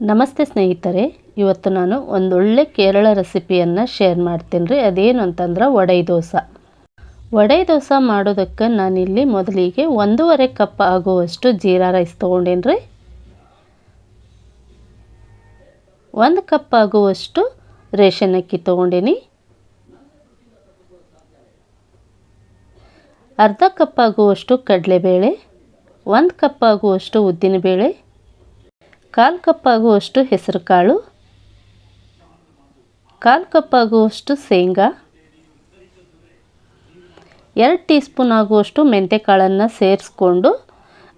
ನಮಸ್ತೆ ಸ್ನೇಹಿತರೆ, ಇವತ್ತು ನಾನು ಒಂದೊಳ್ಳೆ ಕೇರಳ ರೆಸಿಪಿಯನ್ನು ಶೇರ್ ಮಾಡ್ತೀನಿ ರೀ. ಅದೇನು ಅಂತಂದ್ರೆ ವಡೈ ದೋಸೆ. ವಡೈ ದೋಸೆ ಮಾಡೋದಕ್ಕೆ ನಾನಿಲ್ಲಿ ಮೊದಲಿಗೆ ಒಂದೂವರೆ ಕಪ್ ಆಗುವಷ್ಟು ಜೀರಾ ರೈಸ್ ತೊಗೊಂಡೇನಿ ರೀ. ಒಂದು ಕಪ್ ಆಗುವಷ್ಟು ರೇಷನ್ ಅಕ್ಕಿ ತೊಗೊಂಡೇನಿ. ಅರ್ಧ ಕಪ್ ಆಗುವಷ್ಟು ಕಡಲೆಬೇಳೆ, ಒಂದು ಕಪ್ ಆಗುವಷ್ಟು ಉದ್ದಿನಬೇಳೆ ಕಾಲು ಕಪ್ಪಾಗುವಷ್ಟು ಹೆಸರು ಕಾಳು ಕಾಲು ಕಪ್ಪಾಗುವಷ್ಟು ಶೇಂಗಾ? ಎರಡು ಟೀ ಸ್ಪೂನ್ ಆಗುವಷ್ಟು ಮೆಂತ್ಯಕಾಳನ್ನು ಸೇರಿಸ್ಕೊಂಡು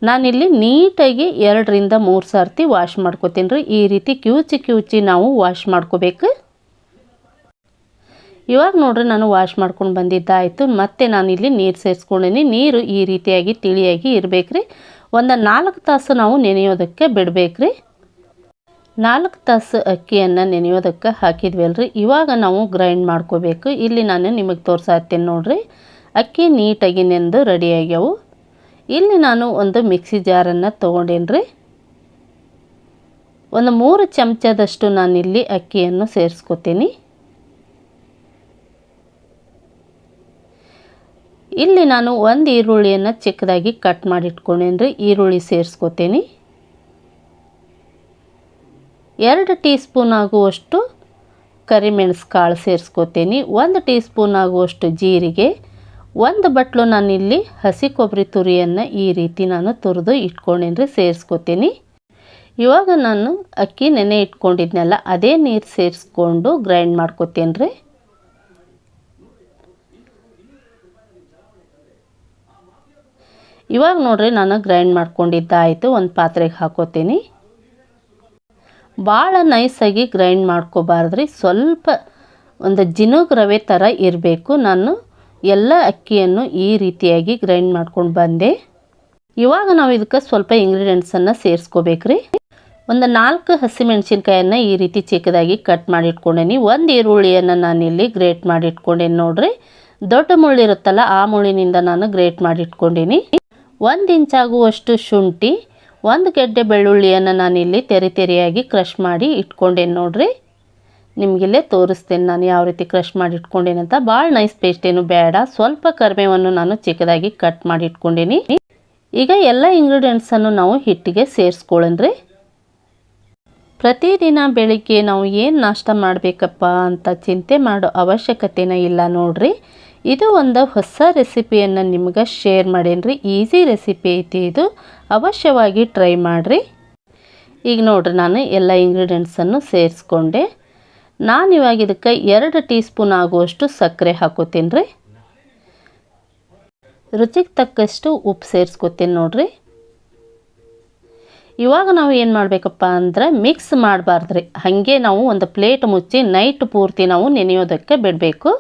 ನಾನಿಲ್ಲಿ ನೀಟಾಗಿ ಎರಡರಿಂದ ಮೂರು ಸರ್ತಿ ವಾಶ್ ಮಾಡ್ಕೋತೀನಿ ರೀ. ಈ ರೀತಿ ಕ್ಯೂಚಿ ಕ್ಯೂಚಿ ನಾವು ವಾಶ್ ಮಾಡ್ಕೋಬೇಕು. ಇವಾಗ ನೋಡ್ರಿ ನಾನು ವಾಶ್ ಮಾಡ್ಕೊಂಡು ಬಂದಿದ್ದಾಯಿತು. ಮತ್ತೆ ನಾನಿಲ್ಲಿ ನೀರು ಸೇರಿಸ್ಕೊಂಡೀನಿ. ನೀರು ಈ ರೀತಿಯಾಗಿ ತಿಳಿಯಾಗಿ ಇರಬೇಕ್ರಿ. ಒಂದು ನಾಲ್ಕು ತಾಸು ನಾವು ನೆನೆಯೋದಕ್ಕೆ ಬಿಡಬೇಕ್ರಿ. ನಾಲ್ಕು ತಾಸು ಅಕ್ಕಿಯನ್ನು ನೆನೆಯೋದಕ್ಕೆ ಹಾಕಿದ್ವಲ್ರಿ? ಇವಾಗ ನಾವು ಗ್ರೈಂಡ್ ಮಾಡ್ಕೋಬೇಕು. ಇಲ್ಲಿ ನಾನು ನಿಮಗೆ ತೋರ್ಸಾತ್ತೀನಿ ನೋಡಿರಿ. ಅಕ್ಕಿ ನೀಟಾಗಿ ನೆಂದು ರೆಡಿ ಆಗ್ಯಾವು. ಇಲ್ಲಿ ನಾನು ಒಂದು ಮಿಕ್ಸಿ ಜಾರನ್ನು ತೊಗೊಂಡೇನಿ ರೀ ಒಂದು ಮೂರು ಚಮಚದಷ್ಟು ನಾನಿಲ್ಲಿ ಅಕ್ಕಿಯನ್ನು ಸೇರಿಸ್ಕೊತೀನಿ. ಇಲ್ಲಿ ನಾನು ಒಂದು ಈರುಳ್ಳಿಯನ್ನು ಚಿಕ್ಕದಾಗಿ ಕಟ್ ಮಾಡಿ ಇಟ್ಕೊಂಡೇನಿ ರೀ ಈರುಳ್ಳಿ ಸೇರಿಸ್ಕೊತೀನಿ. ಎರಡು ಟೀ ಸ್ಪೂನ್ ಆಗುವಷ್ಟು ಕರಿಮೆಣಸು ಕಾಳು ಸೇರಿಸ್ಕೊತೀನಿ. ಒಂದು ಟೀ ಸ್ಪೂನ್ ಆಗುವಷ್ಟು ಜೀರಿಗೆ. ಒಂದು ಬಟ್ಲು ನಾನಿಲ್ಲಿ ಹಸಿ ಕೊಬ್ಬರಿ ತುರಿಯನ್ನು ಈ ರೀತಿ ನಾನು ತುರಿದು ಇಟ್ಕೊಂಡೇನ್ರಿ, ಸೇರಿಸ್ಕೊತೀನಿ. ಇವಾಗ ನಾನು ಅಕ್ಕಿ ನೆನೆ ಇಟ್ಕೊಂಡಿದ್ನಲ್ಲ, ಅದೇ ನೀರು ಸೇರಿಸ್ಕೊಂಡು ಗ್ರೈಂಡ್ ಮಾಡ್ಕೋತೀನಿ ರೀ ಇವಾಗ ನೋಡ್ರಿ, ನಾನು ಗ್ರೈಂಡ್ ಮಾಡ್ಕೊಂಡಿದ್ದಾಯಿತು, ಒಂದು ಪಾತ್ರೆಗೆ ಹಾಕೋತೀನಿ. ಭಾಳ ನೈಸಾಗಿ ಗ್ರೈಂಡ್ ಮಾಡ್ಕೋಬಾರ್ದ್ರಿ. ಸ್ವಲ್ಪ ಒಂದು ಜಿನುಗ್ ರವೆ ಥರ ಇರಬೇಕು. ನಾನು ಎಲ್ಲ ಅಕ್ಕಿಯನ್ನು ಈ ರೀತಿಯಾಗಿ ಗ್ರೈಂಡ್ ಮಾಡ್ಕೊಂಡು ಬಂದೆ. ಇವಾಗ ನಾವು ಇದಕ್ಕೆ ಸ್ವಲ್ಪ ಇಂಗ್ರೀಡಿಯೆಂಟ್ಸನ್ನು ಸೇರಿಸ್ಕೋಬೇಕ್ರಿ. ಒಂದು ನಾಲ್ಕು ಹಸಿಮೆಣ್ಸಿನ್ಕಾಯನ್ನು ಈ ರೀತಿ ಚಿಕ್ಕದಾಗಿ ಕಟ್ ಮಾಡಿ ಇಟ್ಕೊಂಡೇನಿ ಒಂದು ಈರುಳ್ಳಿಯನ್ನು ನಾನಿಲ್ಲಿ ಗ್ರೇಟ್ ಮಾಡಿ ಇಟ್ಕೊಂಡೇನಿ ನೋಡ್ರಿ. ದೊಡ್ಡ ಮುಳ್ಳಿರುತ್ತಲ್ಲ ಆ ಮುಳ್ಳಿನಿಂದ ನಾನು ಗ್ರೇಟ್ ಮಾಡಿ ಇಟ್ಕೊಂಡೀನಿ ಒಂದು ಇಂಚಾಗುವಷ್ಟು ಶುಂಠಿ ಒಂದು ಗೆಡ್ಡೆ ಬೆಳ್ಳುಳ್ಳಿಯನ್ನು ನಾನಿಲ್ಲಿ ತೆರೆ ತೆರೆಯಾಗಿ ಕ್ರಷ್ ಮಾಡಿ ಇಟ್ಕೊಂಡೇನು ನೋಡ್ರಿ. ನಿಮಗಿಲ್ಲೇ ತೋರಿಸ್ತೇನೆ ನಾನು ಯಾವ ರೀತಿ ಕ್ರಷ್ ಮಾಡಿ ಇಟ್ಕೊಂಡೇನೆ ಅಂತ. ಭಾಳ ನೈಸ್ ಪೇಸ್ಟ್ ಏನು ಬೇಡ. ಸ್ವಲ್ಪ ಕರಿಬೇವನ್ನು ನಾನು ಚಿಕ್ಕದಾಗಿ ಕಟ್ ಮಾಡಿ ಇಟ್ಕೊಂಡೇನಿ. ಈಗ ಎಲ್ಲ ಇಂಗ್ರೀಡಿಯೆಂಟ್ಸನ್ನು ನಾವು ಹಿಟ್ಟಿಗೆ ಸೇರಿಸ್ಕೊಳ್ಳನ್ರಿ ಪ್ರತಿದಿನ ಬೆಳಿಗ್ಗೆ ನಾವು ಏನು ನಾಷ್ಟ ಮಾಡಬೇಕಪ್ಪ ಅಂತ ಚಿಂತೆ ಮಾಡೋ ಅವಶ್ಯಕತೆನ ಇಲ್ಲ ನೋಡ್ರಿ. ಇದು ಒಂದು ಹೊಸ ರೆಸಿಪಿಯನ್ನು ನಿಮ್ಗೆ ಶೇರ್ ಮಾಡೇನ್ರಿ. ಈಸಿ ರೆಸಿಪಿ ಐತಿ ಇದು. ಅವಶ್ಯವಾಗಿ ಟ್ರೈ ಮಾಡಿರಿ. ಈಗ ನೋಡ್ರಿ ನಾನು ಎಲ್ಲ ಇಂಗ್ರೀಡಿಯೆಂಟ್ಸನ್ನು ಸೇರಿಸ್ಕೊಂಡೆ. ನಾನು ಇವಾಗ ಇದಕ್ಕೆ ಎರಡು ಟೀ ಸ್ಪೂನ್ ಆಗುವಷ್ಟು ಸಕ್ಕರೆ ಹಾಕೋತೀನಿ ರೀ ರುಚಿಗೆ ತಕ್ಕಷ್ಟು ಉಪ್ಪು ಸೇರಿಸ್ಕೊತೀನಿ ನೋಡಿರಿ. ಇವಾಗ ನಾವು ಏನು ಮಾಡಬೇಕಪ್ಪ ಅಂದ್ರೆ ಮಿಕ್ಸ್ ಮಾಡಬಾರ್ದ್ರಿ. ಹಾಗೆ ನಾವು ಒಂದು ಪ್ಲೇಟ್ ಮುಚ್ಚಿ ನೈಟ್ ಪೂರ್ತಿ ನಾವು ನೆನೆಯೋದಕ್ಕೆ ಬಿಡಬೇಕು.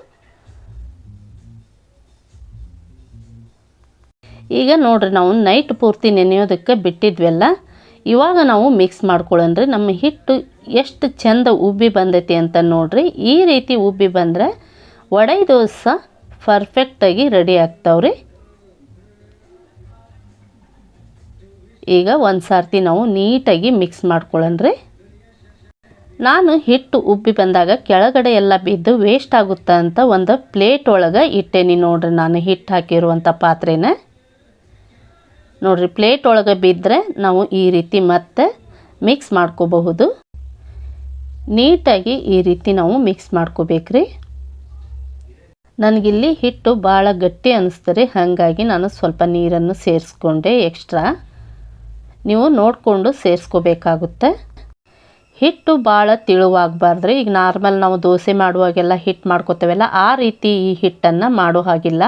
ಈಗ ನೋಡ್ರಿ ನಾವು ನೈಟ್ ಪೂರ್ತಿ ನೆನೆಯೋದಕ್ಕೆ ಬಿಟ್ಟಿದ್ವಲ್ಲ, ಇವಾಗ ನಾವು ಮಿಕ್ಸ್ ಮಾಡ್ಕೊಳ್ಳೋಣ್ರಿ. ನಮ್ಮ ಹಿಟ್ಟು ಎಷ್ಟು ಚೆಂದ ಉಬ್ಬಿ ಬಂದೈತಿ ಅಂತ ನೋಡ್ರಿ. ಈ ರೀತಿ ಉಬ್ಬಿ ಬಂದರೆ ವಡೈ ದೋಸೆ ಪರ್ಫೆಕ್ಟಾಗಿ ರೆಡಿ ಆಗ್ತಾವ್ರಿ. ಈಗ ಒಂದು ಸಾರ್ತಿ ನಾವು ನೀಟಾಗಿ ಮಿಕ್ಸ್ ಮಾಡ್ಕೊಳ್ಳೋಣ್ರಿ. ನಾನು ಹಿಟ್ಟು ಉಬ್ಬಿ ಬಂದಾಗ ಕೆಳಗಡೆ ಎಲ್ಲ ಬಿದ್ದು ವೇಸ್ಟ್ ಆಗುತ್ತೆ ಅಂತ ಒಂದು ಪ್ಲೇಟ್ ಒಳಗೆ ಇಟ್ಟೇನಿ ನೋಡ್ರಿ ನಾನು ಹಿಟ್ಟು ಹಾಕಿರುವಂಥ ಪಾತ್ರೆನ. ನೋಡ್ರಿ ಪ್ಲೇಟ್ ಒಳಗೆ ಬಿದ್ದರೆ ನಾವು ಈ ರೀತಿ ಮತ್ತೆ ಮಿಕ್ಸ್ ಮಾಡ್ಕೋಬಹುದು. ನೀಟಾಗಿ ಈ ರೀತಿ ನಾವು ಮಿಕ್ಸ್ ಮಾಡ್ಕೋಬೇಕ್ರಿ. ನನಗಿಲ್ಲಿ ಹಿಟ್ಟು ಭಾಳ ಗಟ್ಟಿ ಅನ್ನಿಸ್ತದೆ ಹಾಗಾಗಿ ನಾನು ಸ್ವಲ್ಪ ನೀರನ್ನು ಸೇರಿಸ್ಕೊಂಡೆ ಎಕ್ಸ್ಟ್ರಾ ನೀವು ನೋಡಿಕೊಂಡು ಸೇರಿಸ್ಕೋಬೇಕಾಗುತ್ತೆ. ಹಿಟ್ಟು ಭಾಳ ತಿಳುವಾಗಬಾರ್ದ್ರಿ, ಈಗ ನಾರ್ಮಲ್ ನಾವು ದೋಸೆ ಮಾಡುವಾಗೆಲ್ಲ ಹಿಟ್ಟು ಮಾಡ್ಕೋತೇವಲ್ಲ, ಆ ರೀತಿ ಈ ಹಿಟ್ಟನ್ನು ಮಾಡೋ ಹಾಗಿಲ್ಲ.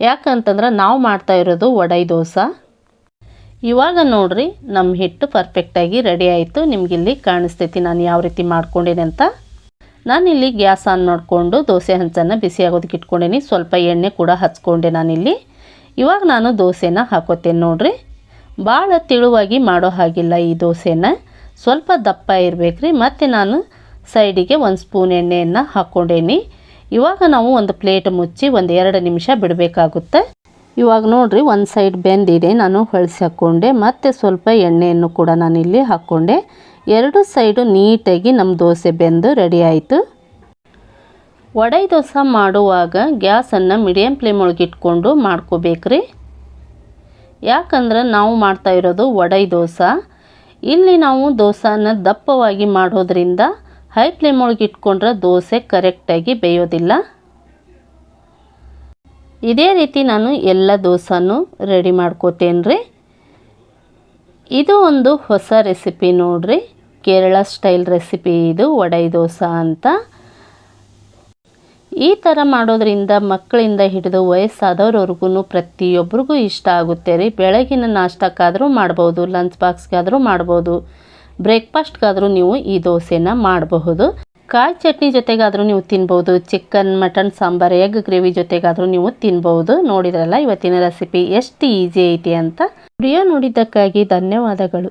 ಯಾಕಂತಂದ್ರೆ ನಾವು ಮಾಡ್ತಾ ಇರೋದು ವಡೈ ದೋಸೆ. ಇವಾಗ ನೋಡ್ರಿ ನಮ್ಮ ಹಿಟ್ಟು ಪರ್ಫೆಕ್ಟಾಗಿ ರೆಡಿ ಆಯಿತು. ನಿಮಗಿಲ್ಲಿ ಕಾಣಿಸ್ತೈತಿ ನಾನು ಯಾವ ರೀತಿ ಮಾಡ್ಕೊಂಡೇನೆ ಅಂತ. ನಾನಿಲ್ಲಿ ಗ್ಯಾಸ್ ಆನ್ ಮಾಡಿಕೊಂಡು ದೋಸೆ ಹಂಚನ್ನು ಬಿಸಿ ಆಗೋದಕ್ಕೆ ಇಟ್ಕೊಂಡೇನಿ. ಸ್ವಲ್ಪ ಎಣ್ಣೆ ಕೂಡ ಹಚ್ಕೊಂಡೆ ನಾನಿಲ್ಲಿ. ಇವಾಗ ನಾನು ದೋಸೆನ ಹಾಕೋತೇನೆ ನೋಡ್ರಿ. ಭಾಳ ತಿಳುವಾಗಿ ಮಾಡೋ ಹಾಗಿಲ್ಲ ಈ ದೋಸೆನ. ಸ್ವಲ್ಪ ದಪ್ಪ ಇರಬೇಕ್ರಿ. ಮತ್ತು ನಾನು ಸೈಡಿಗೆ ಒಂದು ಸ್ಪೂನ್ ಎಣ್ಣೆಯನ್ನು ಹಾಕ್ಕೊಂಡೇನಿ ಇವಾಗ ನಾವು ಒಂದು ಪ್ಲೇಟ್ ಮುಚ್ಚಿ ಒಂದು ಎರಡು ನಿಮಿಷ ಬಿಡಬೇಕಾಗುತ್ತೆ. ಇವಾಗ ನೋಡ್ರಿ ಒಂದು ಸೈಡ್ ಬೆಂದಿದೆ, ನಾನು ಹೊಳಿಸಿ ಹಾಕ್ಕೊಂಡೆ ಮತ್ತು ಸ್ವಲ್ಪ ಎಣ್ಣೆಯನ್ನು ಕೂಡ ನಾನಿಲ್ಲಿ ಹಾಕ್ಕೊಂಡೆ ಎರಡು ಸೈಡು ನೀಟಾಗಿ ನಮ್ಮ ದೋಸೆ ಬೆಂದು ರೆಡಿ ಆಯಿತು. ವಡೆ ದೋಸೆ ಮಾಡುವಾಗ ಗ್ಯಾಸನ್ನು ಮೀಡಿಯಮ್ ಫ್ಲೇಮ್ ಒಳಗೆ ಇಟ್ಕೊಂಡು ಮಾಡ್ಕೋಬೇಕ್ರಿ. ಯಾಕಂದ್ರೆ ನಾವು ಮಾಡ್ತಾ ಇರೋದು ವಡೆ ದೋಸೆ. ಇಲ್ಲಿ ನಾವು ದೋಸೆನ ದಪ್ಪವಾಗಿ ಮಾಡೋದ್ರಿಂದ ಹೈ ಫ್ಲೇಮ್ ಒಳಗೆ ಇಟ್ಕೊಂಡ್ರೆ ದೋಸೆ ಕರೆಕ್ಟಾಗಿ ಬೇಯೋದಿಲ್ಲ. ಇದೇ ರೀತಿ ನಾನು ಎಲ್ಲ ದೋಸೆನೂ ರೆಡಿ ಮಾಡ್ಕೋತೇನೆ ರೀ ಇದು ಒಂದು ಹೊಸ ರೆಸಿಪಿ ನೋಡ್ರಿ. ಕೇರಳ ಸ್ಟೈಲ್ ರೆಸಿಪಿ ಇದು ವಡೈ ದೋಸೆ ಅಂತ. ಈ ಥರ ಮಾಡೋದ್ರಿಂದ ಮಕ್ಕಳಿಂದ ಹಿಡಿದು ವಯಸ್ಸಾದವ್ರವ್ರಿಗೂ ಪ್ರತಿಯೊಬ್ಬರಿಗೂ ಇಷ್ಟ ಆಗುತ್ತೆ ರೀ. ಬೆಳಗಿನ ನಾಷ್ಟಕ್ಕಾದರೂ ಮಾಡ್ಬೋದು ಲಂಚ್ ಬಾಕ್ಸ್ಗಾದರೂ ಮಾಡ್ಬೋದು ಬ್ರೇಕ್ಫಾಸ್ಟ್ಗಾದರೂ ನೀವು ಈ ದೋಸೆನ ಮಾಡಬಹುದು. ಕಾಯಿ ಚಟ್ನಿ ಜೊತೆಗಾದರೂ ನೀವು ತಿನ್ಬೋದು, chicken, mutton, sambar, egg gravy ಜೊತೆಗಾದರೂ ನೀವು ತಿನ್ಬೋದು. ನೋಡಿದ್ರಲ್ಲ, ಇವತ್ತಿನ ರೆಸಿಪಿ ಎಷ್ಟು ಈಸಿ ಐತಿ ಅಂತ. ವಿಡಿಯೋ ನೋಡಿದ್ದಕ್ಕಾಗಿ ಧನ್ಯವಾದಗಳು.